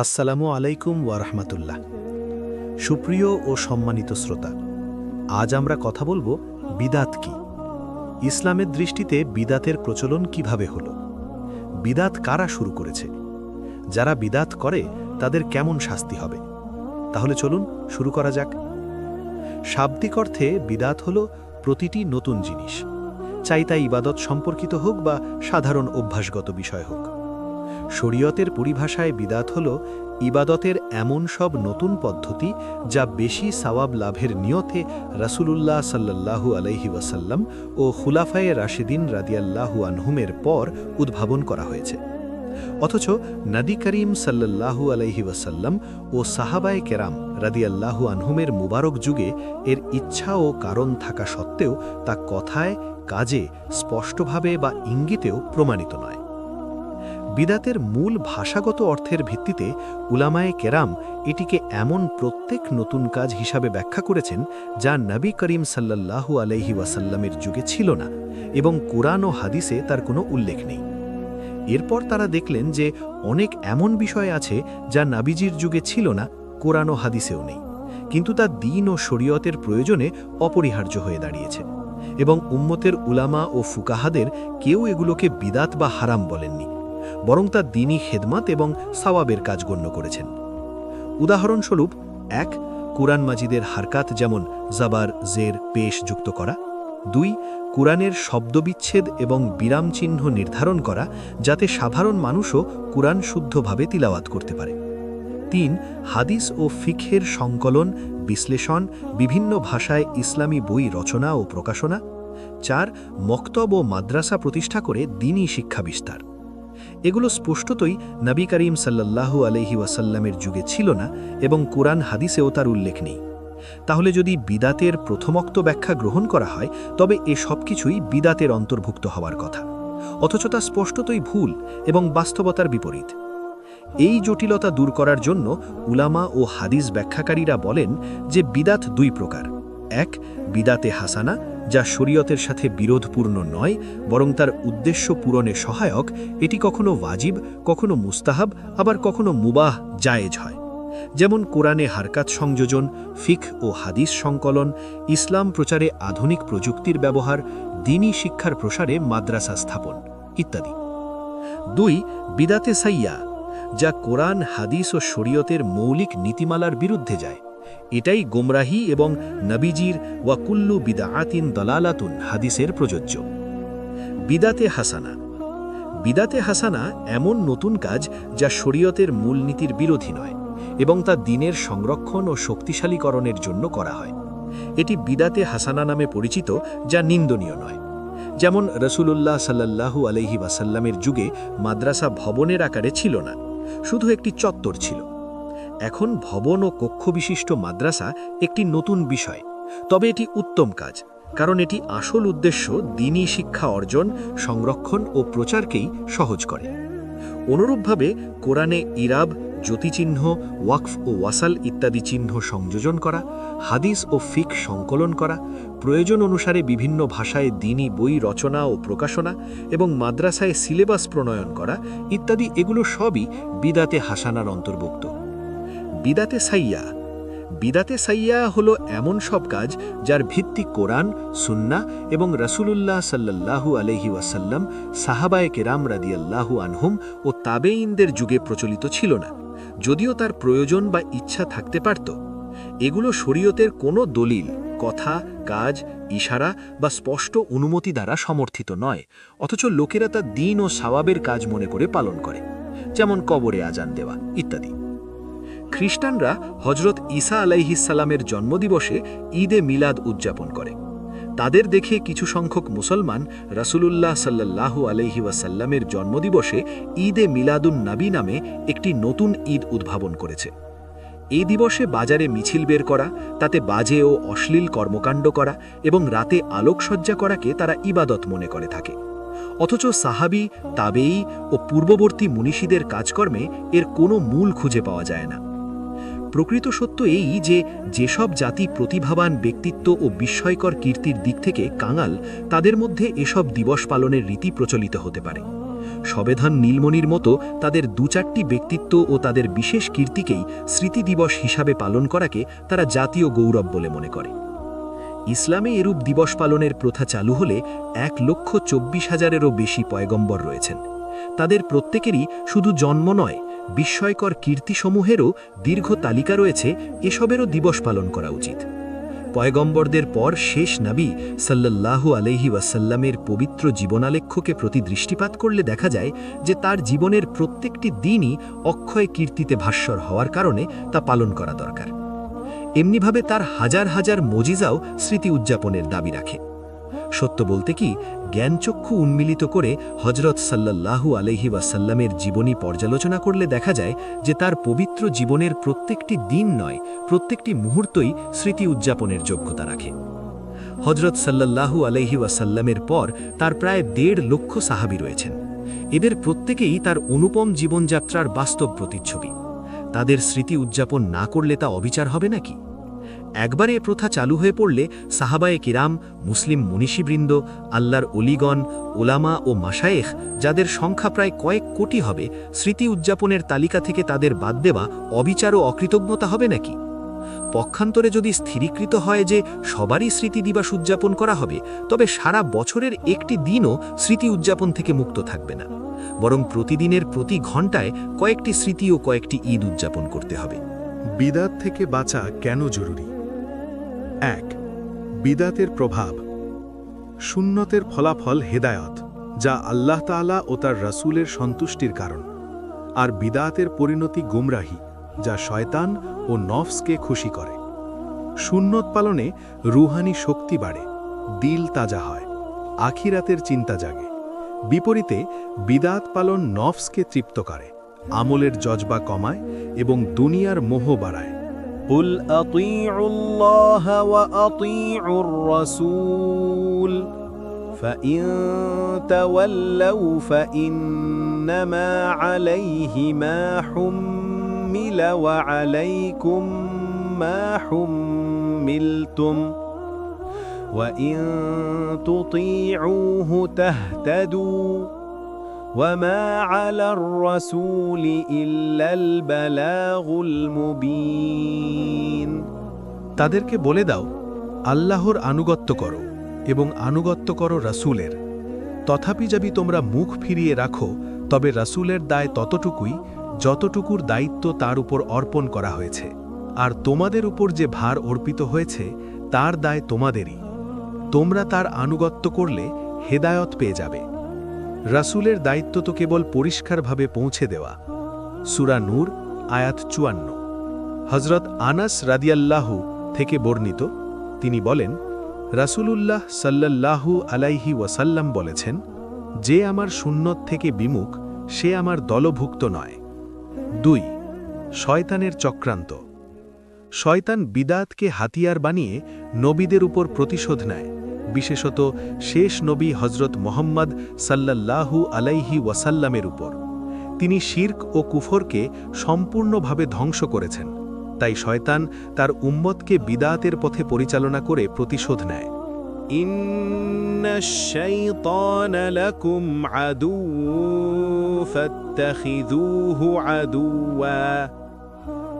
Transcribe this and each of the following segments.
আসসালামু আলাইকুম ওয়ারহমাতুল্লাহ সুপ্রিয় ও সম্মানিত শ্রোতা, আজ আমরা কথা বলব বিদাত কি? ইসলামের দৃষ্টিতে বিদাতের প্রচলন কীভাবে হল? বিদাত কারা শুরু করেছে? যারা বিদাত করে, তাদের কেমন শাস্তি হবে? তাহলে চলুন শুরু করা যাক। শাব্দিক অর্থে বিদাত হল প্রতিটি নতুন জিনিস, চাই তা ইবাদত সম্পর্কিত হোক বা সাধারণ অভ্যাসগত বিষয় হোক। শরীয়তের পরিভাষায় বিদাত হল, ইবাদতের এমন সব নতুন পদ্ধতি যা বেশি সাওয়াব লাভের নিয়তে রাসূলুল্লাহ সাল্লাল্লাহু আলাইহি ওয়াসাল্লাম ও খুলাফায়ে রাশিদিন রাদিয়াল্লাহু আনহুমের পর উদ্ভাবন করা হয়েছে। অথচ নবী করিম সাল্লাল্লাহু আলাইহি ওয়াসাল্লাম ও সাহাবায় কেরাম রাদিয়াল্লাহু আনহুমের মুবারক যুগে এর ইচ্ছা ও কারণ থাকা সত্ত্বেও তা কথায়, কাজে, স্পষ্টভাবে বা ইঙ্গিতেও প্রমাণিত নয়। বিদাতের মূল ভাষাগত অর্থের ভিত্তিতে উলামায়ে কেরাম এটিকে এমন প্রত্যেক নতুন কাজ হিসাবে ব্যাখ্যা করেছেন যা নবী করিম সাল্লাল্লাহু আলাইহি ওয়াসাল্লামের যুগে ছিল না এবং কোরআন ও হাদিসে তার কোনো উল্লেখ নেই। এরপর তারা দেখলেন যে অনেক এমন বিষয় আছে যা নাবিজির যুগে ছিল না, কোরআন ও হাদিসেও নেই। কিন্তু তা দিন ও শরীয়তের প্রয়োজনে অপরিহার্য হয়ে দাঁড়িয়েছে এবং উম্মতের উলামা ও ফুকাহাদের কেউ এগুলোকে বিদাত বা হারাম বলেননি। বরং তা দিনই খেদমাত এবং সাওয়াবের কাজ গণ্য করেছেন। উদাহরণস্বরূপ, এক, কুরআন মাজিদের হারকাত যেমন জাবার, জের, পেশ যুক্ত করা। দুই, কুরআনের শব্দবিচ্ছেদ এবং বিরাম চিহ্ন নির্ধারণ করা, যাতে সাধারণ মানুষও কুরআন শুদ্ধভাবে তিলাওয়াত করতে পারে। তিন, হাদিস ও ফিখের সংকলন, বিশ্লেষণ, বিভিন্ন ভাষায় ইসলামী বই রচনা ও প্রকাশনা। চার, মক্তব ও মাদ্রাসা প্রতিষ্ঠা করে দিনই শিক্ষা বিস্তার এগুলো স্পষ্টতই নবী করিম সাল্লাল্লাহু আলহি ওয়াসাল্লামের যুগে ছিল না এবং কোরআন হাদিসেও তার উল্লেখ নেই। তাহলে যদি বিদাতের প্রথমক্ত ব্যাখ্যা গ্রহণ করা হয়, তবে এ সব কিছুই বিদাতের অন্তর্ভুক্ত হওয়ার কথা। অথচ তা স্পষ্টতই ভুল এবং বাস্তবতার বিপরীত। এই জটিলতা দূর করার জন্য উলামা ও হাদিস ব্যাখ্যাকারীরা বলেন যে বিদাত দুই প্রকার। এক, বিদাতে হাসানা যা শরীয়তের সাথে বিরোধপূর্ণ নয়, বরং তার উদ্দেশ্য পূরণে সহায়ক, এটি কখনো ওয়াজিব, কখনো মুস্তাহাব, আবার কখনো মুবাহ, জায়েজ হয়। যেমন কোরআনে হারকাত সংযোজন ফিখ ও হাদিস সংকলন, ইসলাম প্রচারে আধুনিক প্রযুক্তির ব্যবহার দিনই শিক্ষার প্রসারে মাদ্রাসা স্থাপন, ইত্যাদি। দুই, বিদাতে সাইয়া, যা কোরআন, হাদিস ও শরীয়তের মৌলিক নীতিমালার বিরুদ্ধে যায়। এটাই গোমরাহি এবং নবীজির ওয়াকুল্লু বিদাআতিন দলালাতুন হাদিসের প্রযোজ্য। বিদাতে হাসানা। বিদাতে হাসানা এমন নতুন কাজ যা শরীয়তের মূলনীতির বিরোধী নয় এবং তা দিনের সংরক্ষণ ও শক্তিশালীকরণের জন্য করা হয়। এটি বিদাতে হাসানা নামে পরিচিত, যা নিন্দনীয় নয়। যেমন রসুলুল্লাহ সাল্লাল্লাহু আলহি ওয়াসাল্লামের যুগে মাদ্রাসা ভবনের আকারে ছিল না, শুধু একটি চত্বর ছিল। এখন ভবন ও কক্ষবিশিষ্ট মাদ্রাসা একটি নতুন বিষয়। তবে এটি উত্তম কাজ, কারণ এটি আসল উদ্দেশ্য দিনই শিক্ষা অর্জন, সংরক্ষণ ও প্রচারকেই সহজ করে। অনুরূপভাবে, কোরআনে ইরাব, জ্যোতিচিহ্ন, ওয়াকফ ও ওয়াসাল ইত্যাদি চিহ্ন সংযোজন করা, হাদিস ও ফিক সংকলন করা, প্রয়োজন অনুসারে বিভিন্ন ভাষায় দিনই বই রচনা ও প্রকাশনা এবং মাদ্রাসায় সিলেবাস প্রণয়ন করা ইত্যাদি এগুলো সবই বিদাতে হাসানার অন্তর্ভুক্ত। বিদাতে সাইয়া। বিদাতে সাইয়া হলো এমন সব কাজ যার ভিত্তি কোরআন, সুন্না এবং রসুলুল্লাহ সাল্লাল্লাহু আলহি ওয়াসাল্লাম, সাহাবায়ে কেরাম রাদিয়াল্লাহু আনহুম ও তাবেইনদের যুগে প্রচলিত ছিল না। যদিও তার প্রয়োজন বা ইচ্ছা থাকতে পারত। এগুলো শরীয়তের কোনো দলিল, কথা, কাজ, ইশারা বা স্পষ্ট অনুমতি দ্বারা সমর্থিত নয়, অথচ লোকেরা তা দিন ও সাওয়াবের কাজ মনে করে পালন করে, যেমন কবরে আজান দেওয়া, ইত্যাদি। খ্রিস্টানরা হজরত ঈসা আলাইহিসাল্লামের জন্মদিবসে ঈদে মিলাদ উদযাপন করে। তাদের দেখে কিছু সংখ্যক মুসলমান রাসুলুল্লাহ সাল্লাল্লাহু আলহি ওয়াসাল্লামের জন্মদিবসে ঈদে মিলাদুন নাবী নামে একটি নতুন ঈদ উদ্ভাবন করেছে। এই দিবসে বাজারে মিছিল বের করা, তাতে বাজে ও অশ্লীল কর্মকাণ্ড করা এবং রাতে আলোকসজ্জা করাকে তারা ইবাদত মনে করে থাকে। অথচ সাহাবি তাবেই ও পূর্ববর্তী মনীষীদের কাজকর্মে এর কোনো মূল খুঁজে পাওয়া যায় না। প্রকৃত সত্য এই যে যেসব জাতি প্রতিভাবান ব্যক্তিত্ব ও বিস্ময়কর কীর্তির দিক থেকে কাঙাল, তাদের মধ্যে এসব দিবস পালনের রীতি প্রচলিত হতে পারে। সবেধান নীলমণির মতো তাদের দু চারটি ব্যক্তিত্ব ও তাদের বিশেষ কীর্তিকেই স্মৃতি দিবস হিসাবে পালন করাকে তারা জাতীয় গৌরব বলে মনে করে। ইসলামে এরূপ দিবস পালনের প্রথা চালু হলে এক লক্ষ চব্বিশ হাজারেরও বেশি পয়গম্বর রয়েছেন। তাদের প্রত্যেকেরই শুধু জন্ম নয় বিস্ময়কর কীর্তিসমূহেরও দীর্ঘ তালিকা রয়েছে, এসবেরও দিবস পালন করা উচিত। পয়গম্বরদের পর শেষ নাবি সাল্লাল্লাহু আলহি ওয়াসাল্লামের পবিত্র জীবনালেখ্যকে প্রতি দৃষ্টিপাত করলে দেখা যায় যে তার জীবনের প্রত্যেকটি দিনই অক্ষয় কীর্তিতে ভাস্বর হওয়ার কারণে তা পালন করা দরকার। এমনিভাবে তার হাজার হাজার মজিজাও স্মৃতি উদযাপনের দাবি রাখে। সত্য বলতে কি জ্ঞানচক্ষু উন্মিলিত করে হজরত সাল্লাল্লাহু আলহি ওয়াসাল্লামের জীবনী পর্যালোচনা করলে দেখা যায় যে তার পবিত্র জীবনের প্রত্যেকটি দিন নয়, প্রত্যেকটি মুহূর্তই স্মৃতি উদযাপনের যোগ্যতা রাখে। হজরত সাল্লাল্লাহু আলহি ওয়াসাল্লামের পর তার প্রায় দেড় লক্ষ সাহাবি রয়েছেন। এদের প্রত্যেকেই তার অনুপম জীবনযাত্রার বাস্তব প্রতিচ্ছবি। তাদের স্মৃতি উদযাপন না করলে তা অবিচার হবে নাকি? একবার এ প্রথা চালু হয়ে পড়লে সাহাবায়ে কিরাম, মুসলিম মনীষীবৃন্দ, আল্লাহর অলিগণ, ওলামা ও মাসায়েখ যাদের সংখ্যা প্রায় কয়েক কোটি হবে, স্মৃতি উদযাপনের তালিকা থেকে তাদের বাদ দেওয়া অবিচার ও অকৃতজ্ঞতা হবে নাকি? পক্ষান্তরে যদি স্থিরীকৃত হয় যে সবারই স্মৃতি দিবস উদযাপন করা হবে, তবে সারা বছরের একটি দিনও স্মৃতি উদযাপন থেকে মুক্ত থাকবে না। বরং প্রতিদিনের প্রতি ঘণ্টায় কয়েকটি স্মৃতি ও কয়েকটি ঈদ উদযাপন করতে হবে। বিদাত থেকে বাঁচা কেন জরুরি? এক, বিদাতের প্রভাব। সুন্নতের ফলাফল হেদায়ত, যা আল্লাহ তাআলা ও তার রাসূলের সন্তুষ্টির কারণ। আর বিদাতের পরিণতি গুমরাহি, যা শয়তান ও নফসকে খুশি করে। সুন্নত পালনে রুহানি শক্তি বাড়ে, দিল তাজা হয়, আখিরাতের চিন্তা জাগে। বিপরীতে, বিদাত পালন নফসকে তৃপ্ত করে, আমলের জজবা কমায় এবং দুনিয়ার মোহ বাড়ায়। قل اطيعوا الله واطيعوا الرسول فان تولوا فانما عليه ما حمل وعليكم ما حملتم وان تطيعوه تهتدوا وما على الرسول إلا البلاغ المبين তাদেরকে বলে দাও আল্লাহর আনুগত্য করো এবং আনুগত্য করো রাসূলের তথাপি যদি তোমরা মুখ ফিরিয়ে রাখো তবে রাসূলের দায় ততটুকুই যতটুকুর দায়িত্ব তার উপর অর্পণ করা হয়েছে আর তোমাদের উপর যে ভার অর্পিত হয়েছে তার দায় তোমাদেরই তোমরা তার আনুগত্য করলে হেদায়ত পেয়ে যাবে রাসূলের দায়িত্ব তো কেবল পরিষ্কারভাবে পৌঁছে দেওয়া। সুরা নূর, আয়াত চুয়ান্ন। হজরত আনাস রাদিয়াল্লাহু থেকে বর্ণিত, তিনি বলেন, রাসূলুল্লাহ সাল্লাল্লাহু আলাইহি ওয়াসাল্লাম বলেছেন, যে আমার সুন্নত থেকে বিমুখ, সে আমার দলভুক্ত নয়। দুই, শয়তানের চক্রান্ত। শয়তান বিদাতকে হাতিয়ার বানিয়ে নবীদের উপর প্রতিশোধ নেয়। বিশেষত শেষ নবী হজরত মোহাম্মদ সাল্লাল্লাহু আলাইহি ওয়াসাল্লামের উপর। তিনি শির্ক ও কুফরকে সম্পূর্ণভাবে ধ্বংস করেছেন। তাই শয়তান তার উম্মতকে বিদাতের পথে পরিচালনা করে প্রতিশোধ নেয়।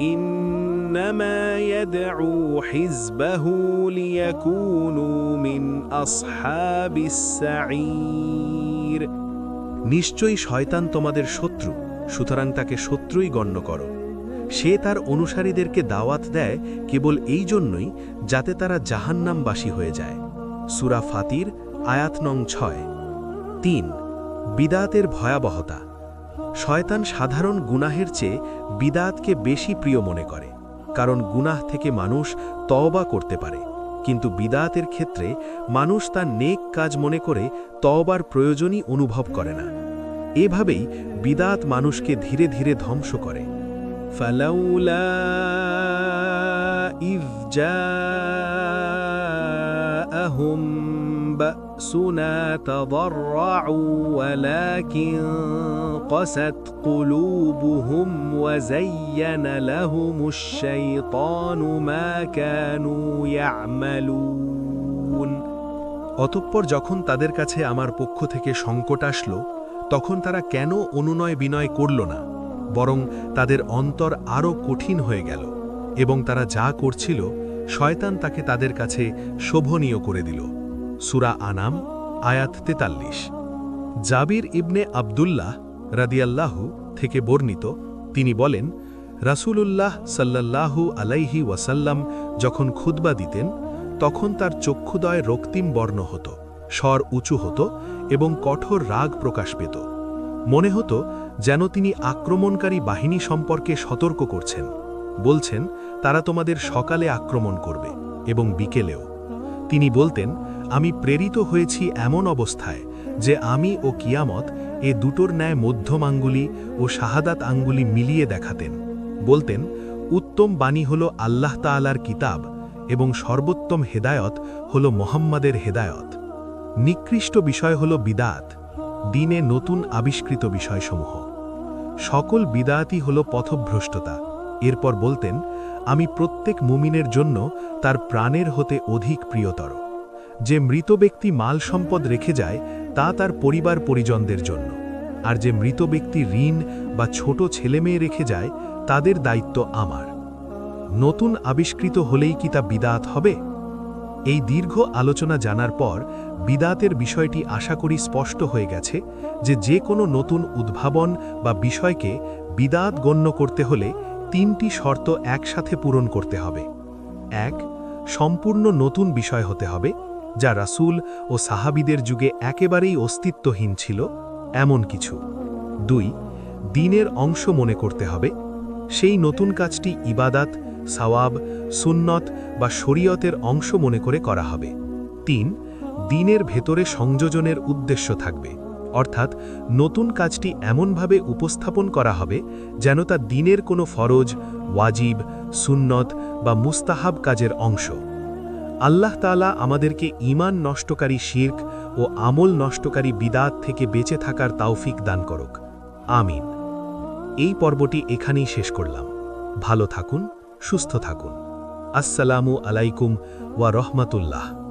إن الشيطان لكم عدو فاتخذوه عدوا إنما يدعو حزبه ليكونوا من أصحاب السعير নিশ্চয়ই শয়তান তোমাদের শত্রু সুতরাং তাকে শত্রুই গণ্য করো সে তার অনুসারীদেরকে দাওয়াত দেয় কেবল এই জন্যই যাতে তারা জাহান্নামবাসী হয়ে যায় সুরা ফাতির আয়াত নং ছয় তিন বিদাতের ভয়াবহতা শয়তান সাধারণ গুনাহের চেয়ে বিদাতকে বেশি প্রিয় মনে করে কারণ গুনাহ থেকে মানুষ তওবা করতে পারে কিন্তু বিদাতের ক্ষেত্রে মানুষ তার নেক কাজ মনে করে তওবার প্রয়োজনই অনুভব করে না এভাবেই বিদাত মানুষকে ধীরে ধীরে ধ্বংস করে فلولا إذ جاءهم بأسنا تضرعوا ولكن قست قلوبهم وزين لهم الشيطان ما كانوا يعملون অতঃপর যখন তাদের কাছে আমার পক্ষ থেকে সংকট আসলো তখন তারা কেন অনুনয় বিনয় করল না বরং তাদের অন্তর আরও কঠিন হয়ে গেল এবং তারা যা করছিল শয়তান তাকে তাদের কাছে শোভনীয় করে দিল সুরা আনাম, আয়াত তেতাল্লিশ। জাবির ইবনে আবদুল্লাহ রাদিয়াল্লাহু থেকে বর্ণিত, তিনি বলেন, রাসূলুল্লাহ সাল্লাল্লাহু আলাইহি ওয়াসাল্লাম যখন খুতবা দিতেন, তখন তার চক্ষুদয় রক্তিম বর্ণ হতো, স্বর উঁচু হতো এবং কঠোর রাগ প্রকাশ পেত। মনে হতো যেন তিনি আক্রমণকারী বাহিনী সম্পর্কে সতর্ক করছেন। বলছেন, তারা তোমাদের সকালে আক্রমণ করবে এবং বিকেলেও। তিনি বলতেন আমি প্রেরিত হয়েছি এমন অবস্থায় যে আমি ও কিয়ামত এ দুটোর ন্যায় মধ্যম আঙ্গুলি ও শাহাদাত আঙ্গুলি মিলিয়ে দেখাতেন। বলতেন, উত্তম বাণী হল আল্লাহ তাআলার কিতাব এবং সর্বোত্তম হেদায়ত হল মোহাম্মদের হেদায়ত। নিকৃষ্ট বিষয় হল বিদাত, দিনে নতুন আবিষ্কৃত বিষয়সমূহ। সকল বিদায়াতই হল পথভ্রষ্টতা। এরপর বলতেন, আমি প্রত্যেক মুমিনের জন্য তার প্রাণের হতে অধিক প্রিয়তর। যে মৃত ব্যক্তি মাল সম্পদ রেখে যায়, তা তার পরিবার পরিজনদের জন্য। আর যে মৃত ব্যক্তি ঋণ বা ছোট ছেলেমেয়ে রেখে যায়, তাদের দায়িত্ব আমার। নতুন আবিষ্কৃত হলেই কি তা বিদাত হবে? এই দীর্ঘ আলোচনা জানার পর বিদাতের বিষয়টি আশা করি স্পষ্ট হয়ে গেছে যে যে কোনো নতুন উদ্ভাবন বা বিষয়কে বিদাত গণ্য করতে হলে তিনটি শর্ত একসাথে পূরণ করতে হবে। এক, সম্পূর্ণ নতুন বিষয় হতে হবে। যা রাসুল ও সাহাবিদের যুগে একেবারেই অস্তিত্বহীন ছিল, এমন কিছু। দুই, দিনের অংশ মনে করতে হবে। সেই নতুন কাজটি ইবাদাত, সাওয়াব, সুন্নত বা শরীয়তের অংশ মনে করে করা হবে। তিন, দিনের ভেতরে সংযোজনের উদ্দেশ্য থাকবে। অর্থাৎ নতুন কাজটি এমনভাবে উপস্থাপন করা হবে যেন তা দিনের কোনো ফরজ, ওয়াজিব, সুন্নত বা মুস্তাহাব কাজের অংশ। আল্লাহ তালা আমাদেরকে ইমান নষ্টকারী শির্ক ও আমল নষ্টকারী বিদাত থেকে বেঁচে থাকার তাওফিক দান করক। আমিন। এই পর্বটি এখানেই শেষ করলাম। ভালো থাকুন, সুস্থ থাকুন। আসসালামু আলাইকুম ওয়া রহমাতুল্লাহ।